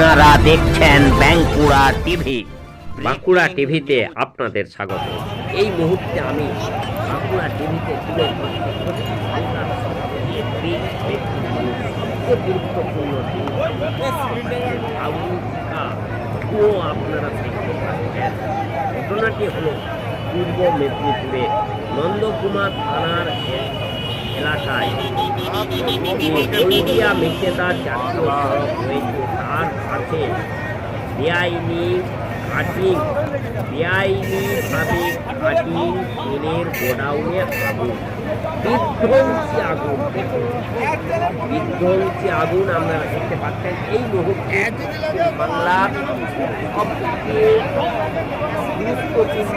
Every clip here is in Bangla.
আপনারা দেখছেন বাঁকুড়া টিভি। বাঁকুড়া টিভিতে আপনাদের স্বাগত। এই মুহূর্তে আমি বাঁকুড়া টিভিতে তুলে গুরুত্বপূর্ণ আপনারা ঘটনাটি হলো পূর্ব মেদিনীপুরে নন্দকুমার থানার তার কাছে বেআইনি কাটিং বেআইনিভাবে কাটিং তেলের গোডাউনে আগুন। বিধ্বংসী আগুন বিধ্বংসী আগুন আপনারা দেখতে পাচ্ছেন এই মুহূর্তে বাংলার সবচেয়ে গুরুত্বপূর্ণ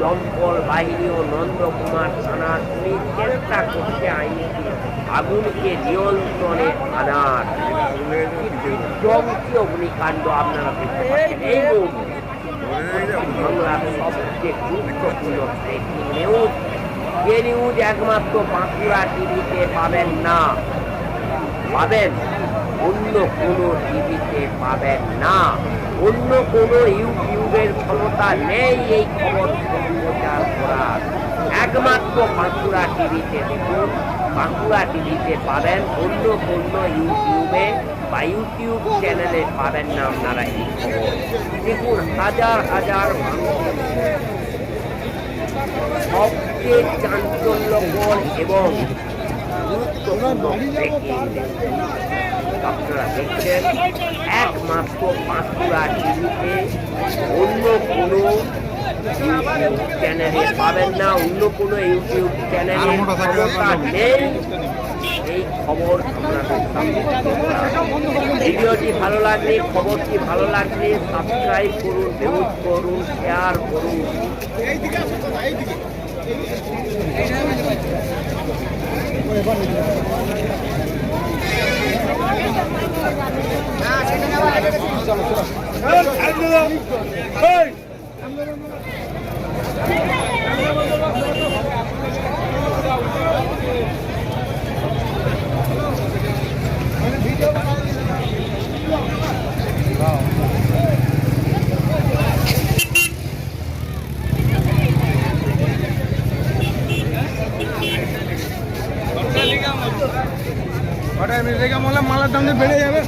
দমকল বাহিনী ও নন্দকুমার থানার চেষ্টা করছে আইনকে আগুনকে নিয়ন্ত্রণে আনার। বিধ্বংসী অগ্নিকাণ্ড আপনারা দেখতে এই সবচেয়ে গুরুত্বপূর্ণ নিউজ নিউজ একমাত্র টিভিতে পাবেন না। পাবেন অন্য কোনো টিভিতে পাবেন না। অন্য কোনো ইউটিউবের ক্ষমতা নেই এই খবর সম্প্রচার করার। একমাত্র বাঁকুড়া টিভিতে দেখুন, বাঁকুড়া টিভিতে পাবেন অন্য কোনো ইউটিউবে বা ইউটিউব চ্যানেলে পাবেন না আপনারা এই খবর। দেখুন, হাজার হাজার মানুষের সবচেয়ে চাঞ্চল্যকর এবং গুরুত্বপূর্ণ। আপনারা দেখছেন একমাত্র বাঁকুড়া টিভিতে অন্য কোনো ইউটিউব চ্যানেলে পাবেন না অন্য কোনো ইউটিউব চ্যানেলে ক্ষমতা নেই। এই খবর আপনাদের সামনে ভিডিওটি ভালো লাগলে খবরটি ভালো লাগলে সাবস্ক্রাইব করুন ভিউজ করুন শেয়ার করুন। হঠাৎ রেখে বললাম মালার দাম বেড়ে যাবে।